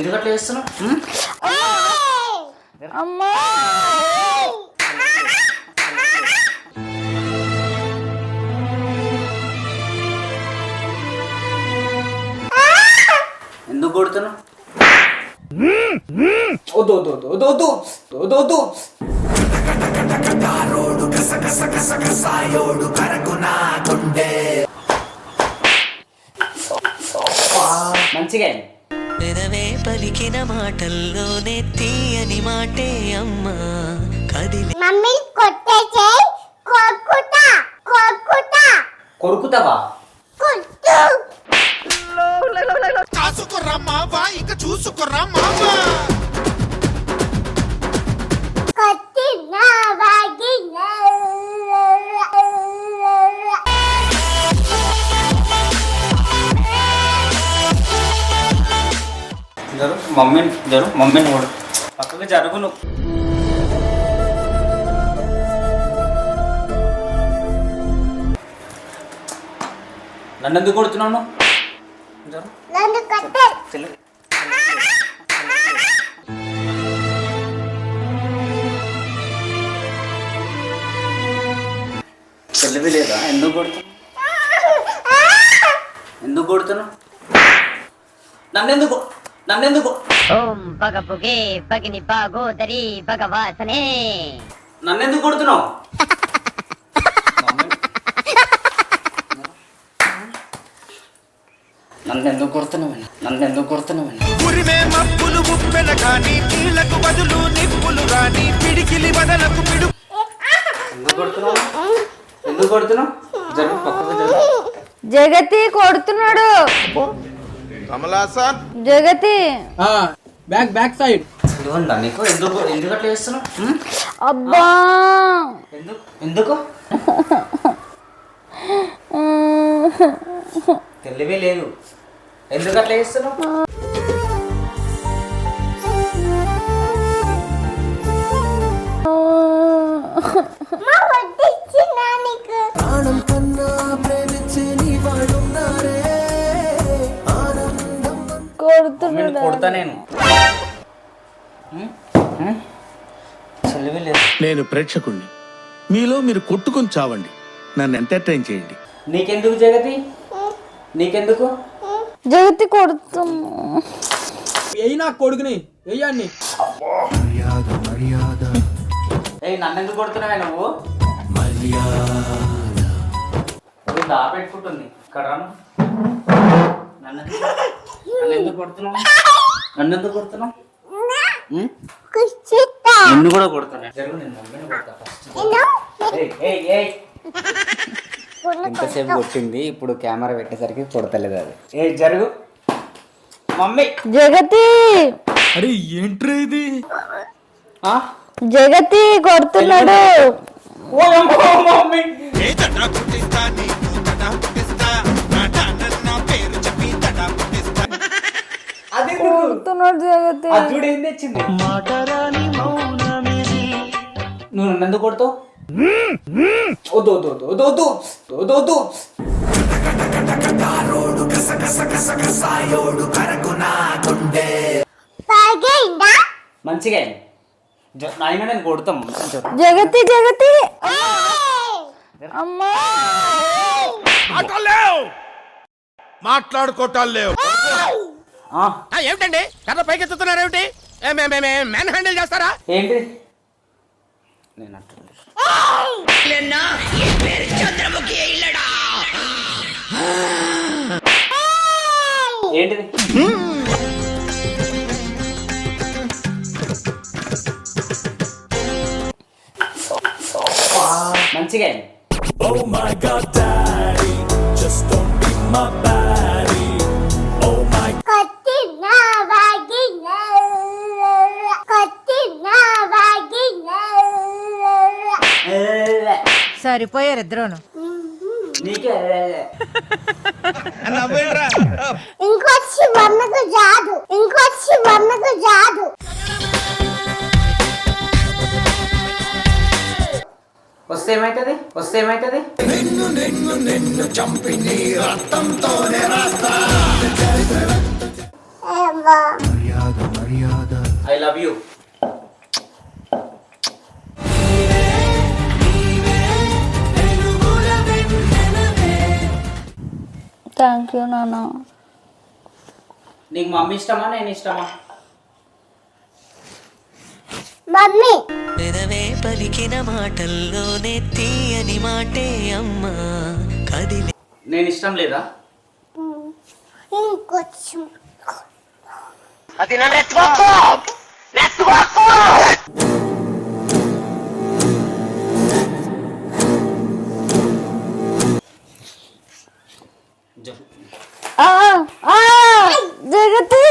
ఎందుకు అట్లా చేస్తున్నావు? అమ్మా! ఎందుకు కొడుతున్నావు? వద్దు వద్దు వద్దు వద్దు వద్దు వద్దు వద్దు. మంచిగా పలికిన మాటల్లోనే తీయని మాటే అమ్మా. కదిలి మమ్మీ కొట్టేసే కొట్టుతా కొట్టుతా కొరుకుతావా? కొట్టు. కాసుకురా మావా ఇక చూసుకురా మావా మమ్మీని జరు మమ్మీని కొడు. పక్కకి జరుగు నువ్వు నన్ను ఎందుకు కొడుతున్నావు నువ్వు? జరు. నన్ను కొట్టే. చెల్లి. చెల్లివి లేదా? ఎందుకు కొడుతున్నావు? ఎందుకు కొడుతున్నావు? నన్నెందుకు? నన్నెందుకు? ఓం పగ పొగే పగిని పాగోదరి భగవాసనే. నన్నెందుకు కొడుతున్నావు? నన్ను ఎందుకు కొడుతున్నావు? మప్పులు ఉప్పెన కాని నీళ్ళకు బదులు నిప్పులు రాని పిడికిలి బదలకు పిడు ఎందుకు కొడుతున్నావు? ఎందుకు కొడుతున్నావు? జరుగు పక్కకు జరుగు. జగతి కొడుతున్నాడు. Kamalasan Jagathi. Back back side ఇది ఉందా నీకు ఎందుకు ఎందుకు అట్లా చేస్తున్నావు? ఉం? అబ్బా! ఎందుకు ఎందుకు? తెలివే లేదు. ఎందుకు అట్లా చేస్తున్నావు? మా వడ్డిచ్చిన నేను ప్రేక్షకుణ్ణి. మీలో మీరు కొట్టుకొని చావండి. నన్ను ఎంటర్టైన్ చేయండి. నీకెందుకు జగతి? నీకెందుకు? జగతి కొడుతున్నా ఎయ్యి నా కొడుకుని వెయ్యండి ఏ నన్నెందుకు కొడుతున్నావే నువ్వు? ఇది దా పెట్టుకుంటుంది ఇక్కడ నన్ను నన్ను ఎందుకు కొడుతున్నావు? నన్ను ఎందుకు కొడుతున్నావు? నిన్ను కూడా కొడుతున్నా జరుగు నేను మమ్మీని కొడతా ఫస్ట్ నేను? ఏయ్, ఏయ్, ఏయ్. ఇంతసేపు కొట్టింది ఇప్పుడు కెమెరా పెట్టేసరికి కొడతలేదు అది. ఏ జరుగు. మమ్మీ. జగతి. అరే ఏంట్రా ఇది? ఆ? జగతి కొడుతున్నాడు. ఓ అమ్మో, మమ్మీ. ఏం తెచ్చింది? నువ్వు నన్ను కొడతావు? వద్దు వద్దు వద్దు వద్దు వద్దు వద్దు వద్దు. పగైందా మంచిగా నాయన నేను కొడతాం. జగతి జగతి. అమ్మా. లేవు మాట్లాడుకోవటాలు లేవు. ఆ, ఏమిటండి? కర్ర పైకెత్తుతున్నారు ఏమిటి? మ్యాన్ హ్యాండిల్ చేస్తారా? ఏంటి? నేను ఏంటిది? మంచిగా సరిపోయారు ఇద్దరును. ఇంకొచ్చి మమ్మకు జాదు. ఇంకొచ్చి మమ్మకు జాదు. వస్తే ఏమవుతుంది వస్తే ఏమవుతుంది ఏమో. మర్యాద I love you thank you నాన్న నీకు మమ్మీ ఇష్టమా నేను ఇష్టమా? మమ్మీ. పెదవే పలికిన మాటల్లోనే తీయని మాటే అమ్మా కదిలే. నేను ఇష్టం లేదా? ఇంకొంచెం జ- ఆ, జగతి!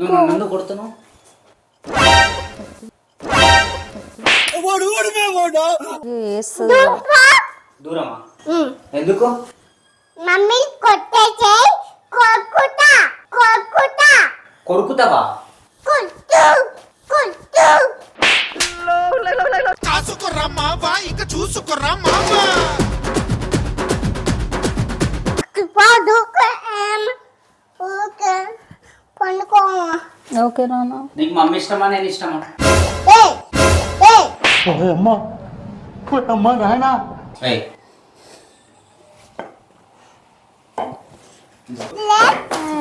నన్ను ఎందుకు దూరమా? మమ్మీ కొట్టేసే కొట్టుకుంటా కొట్టుకుంటా కొరుకుతావా? చూసుకోరా మావా పడుకో ఏం ఓకే పండుకో ఓకే నాన్న నీకు మమ్మీ ఇష్టమా నేను ఇష్టమా ఏ ఏ ఏయ్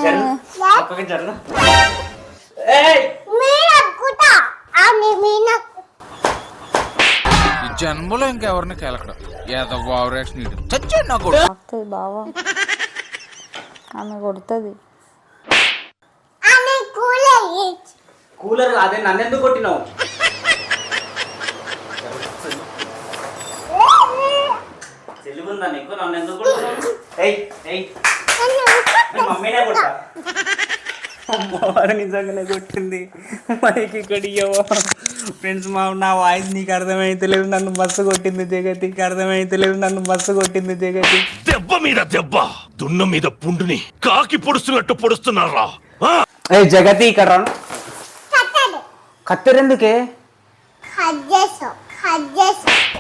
జరు పక్కకి జరు ఏయ్ మీరు అనుకుంటా ఆమె మీన ఈ జన్మలో ఇంకెవరిని కెలకడం? ఏదో ఓవరాక్షన్ ఇటు. చచ్చాడు నా కొడుకు. వస్తుంది బావా. ఆమె కొడుతుంది. కూలర్ అదే నన్ను ఎందుకు కొట్టినావు? తెలివిందా నీకు? నన్ను ఎందుకు కొడుతున్నావు ఏయ్. ఏయ్ నేను మమ్మీనే కొట్టా అమ్మవారు నిజంగానే కొట్టింది. మైకి ఇక్కడ ఇయ్యవా? ఫ్రెండ్స్ మా నా వాయిస్ నీకు అర్థమైతలేదు నన్ను బస్సు కొట్టింది జగతికి అర్థమైతలేదు నన్ను బస్సు కొట్టింది జగతి దెబ్బ మీద దెబ్బ దున్న మీద పుండుని కాకి పొడుస్తున్నట్టు పొడుస్తున్నారా? ఏ జగతి ఇక్కడ కత్తెరెందుకే?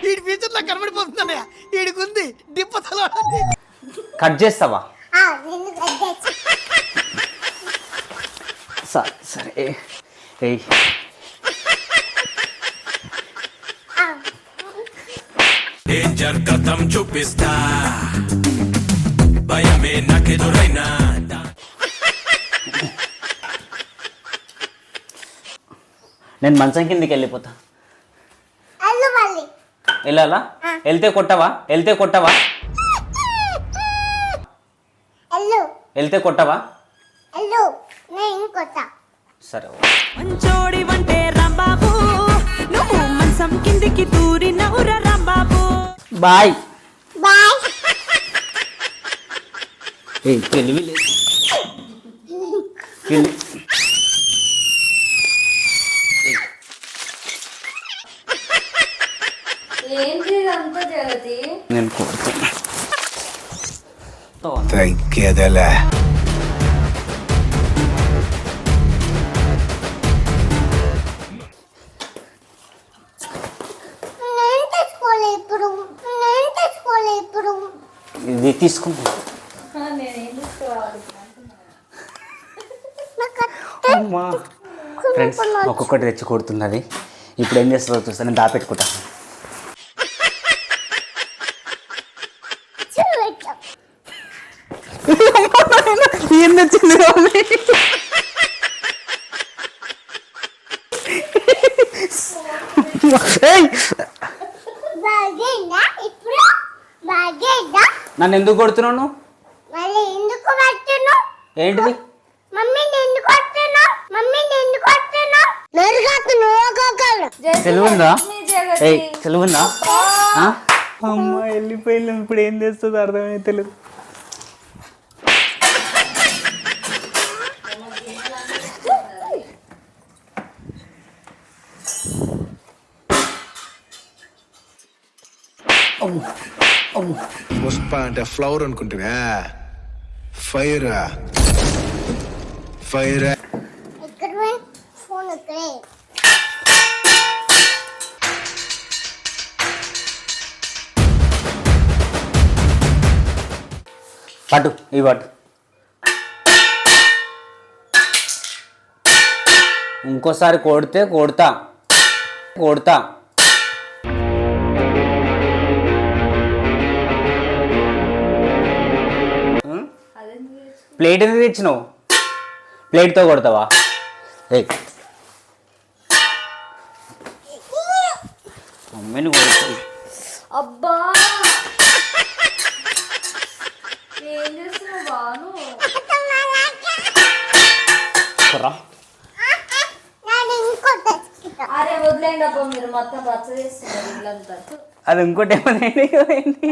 వీడి ఫ్యూచర్లో కనబడిపోతుందన్నయ్య వీడికి డిప్పతలో కట్ చేస్తావా? సరే సరే ఏయ్. కథం చూపిస్తా భయమే నాకెదురైనా నేను మంచం కిందికి వెళ్ళిపోతా. వెళ్ళాలా? వెళ్తే కొట్టవా? వెళ్తే కొట్టవా? వెళ్తే కొట్టవా? సరే మంచోడి వంటే రాంబాబు. నువ్వు మంచం కిందికి దూరి నవ్వుర బాయ్. తెలివి లేదు. నేను కొడుతున్నా తీసుకుంటా. అమ్మా ఫ్రెండ్స్ ఒక్కొక్కటి తెచ్చి కొడుతున్నది. ఇప్పుడు ఏం చేస్తుందో చూస్తా నేను దాపెట్టుకుంటా చూడొచ్చు ఏం తెచ్చింది బాగేనా ఇప్పుడు బాగేనా నన్ను ఎందుకు కొడుతున్నావు నువ్వు? మళ్ళీ ఎందుకు ఏంటిది? మమ్మీని ఎందుకు కొడుతున్నావు? మమ్మీని ఎందుకు కొడుతున్నావు? మెరుగట్టు నువ్వు తెలివిందా? ఏయ్ తెలివిందా? ఆ? అమ్మ వెళ్ళిపోయింది. ఇప్పుడు ఏం చేస్తుందో అర్థమైతలేదు పుష్ప అంటే ఫ్లవర్ అనుకుంటున్నా. ఫైర్ ఫైర్ ఫోన్ ఇక్కడే పట్టు ఇవి పట్టు. ఇంకోసారి కొడితే కొడతా. కొడతా. ప్లేట్ ఎందుకు తెచ్చినావు? ప్లేట్తో కొడతావా? ఏయ్. మమ్మీని కొడుతుంది అబ్బా! ఏం చేస్తున్నావు బాను? రా నేను ఇంకో తెచ్చుకుంటా అరే వదిలేండి అబ్బా మీరు మొత్తం రచ్చ చేస్తున్నారు ఇల్లంతా. అది ఇంకోటి ఏమైంది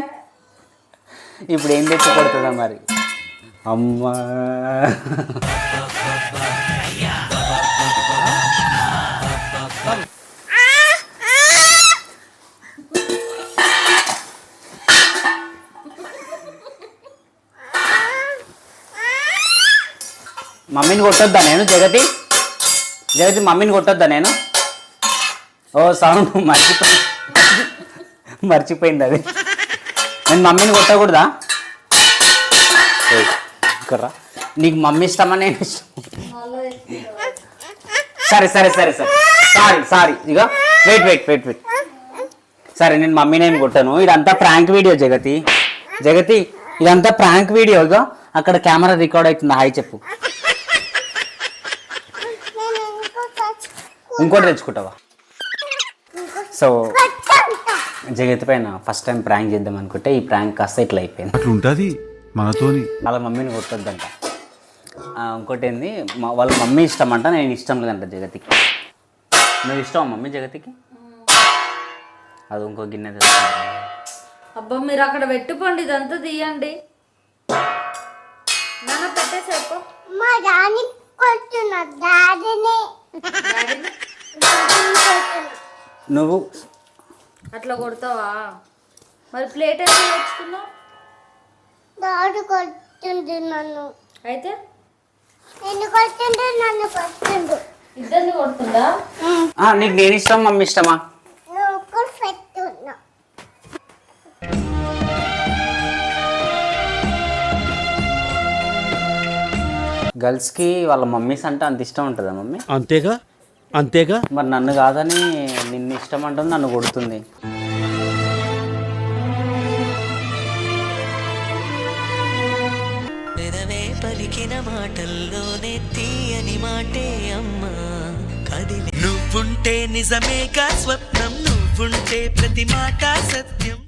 ఇప్పుడు ఏం తెచ్చి కొడుతుందా మరి? అమ్మా. మమ్మీని కొట్టొద్దా నేను జగతి? జగతి మమ్మీని కొట్టొద్దా నేను? ఓ సౌండ్ మర్చిపోయి మర్చిపోయింది అది. నేను మమ్మీని కొట్టకూడదా? ఏయ్, ఇక్కడ రా. నీకు మమ్మీ ఇష్టమా నేను ఇష్టం సరే సరే సరే సరే. సారీ సారీ ఇక వెయిట్ వెయిట్ వెయిట్ వెయిట్ సరే నేను మమ్మీ నేను కొట్టాను? ఇదంతా ప్రాంక్ వీడియో జగతి. జగతి ఇదంతా ప్రాంక్ వీడియో ఇక అక్కడ కెమెరా రికార్డ్ అవుతుంది. హాయ్ చెప్పు. ఇంకోటి తెచ్చుకుంటావా? సో జగతి పైన ఫస్ట్ టైం ప్రాంక్ చేద్దాం అనుకుంటే ఈ ప్రాంక్ కాస్త ఇట్లా అయిపోయింది. అట్లుంటది. మనతోని. వాళ్ళ మమ్మీని కొట్టొద్దంట. ఆ, ఇంకోటి ఏంది మా వాళ్ళ మమ్మీ ఇష్టం అంట నేను ఇష్టం లేదంట జగతికి. నువ్వు ఇష్టం మమ్మీ జగతికి? అది ఇంకో గిన్నె. అబ్బా మీరు అక్కడ పెట్టుకోండి ఇదంతా తీయండి. నాన్న మా కొట్టున్నా నువ్వు అట్లా కొడతావా? మరి ప్లేట్ అయితే తెచ్చుకున్నావు? డాడీ కొట్టింది నన్ను. అయితే? నిన్ను కొట్టిండు నన్ను కొట్టిండు ఇద్దరిని కొడుతుందా? ఆ, నీకు నేను ఇష్టం మమ్మీ ఇష్టమా? గర్ల్స్కి వాళ్ళ మమ్మీస్ అంటే అంత ఇష్టం ఉంటుందా మమ్మీ? అంతేగా? అంతేగా? మరి నన్ను కాదని నిన్ను ఇష్టం అంటుంది నన్ను కొడుతుంది. మాటల్లోనే తీయని మాటే అమ్మా. కదిలి. నువ్వుంటే నిజమేగా స్వప్నం నువ్వుంటే ప్రతి మాట సత్యం.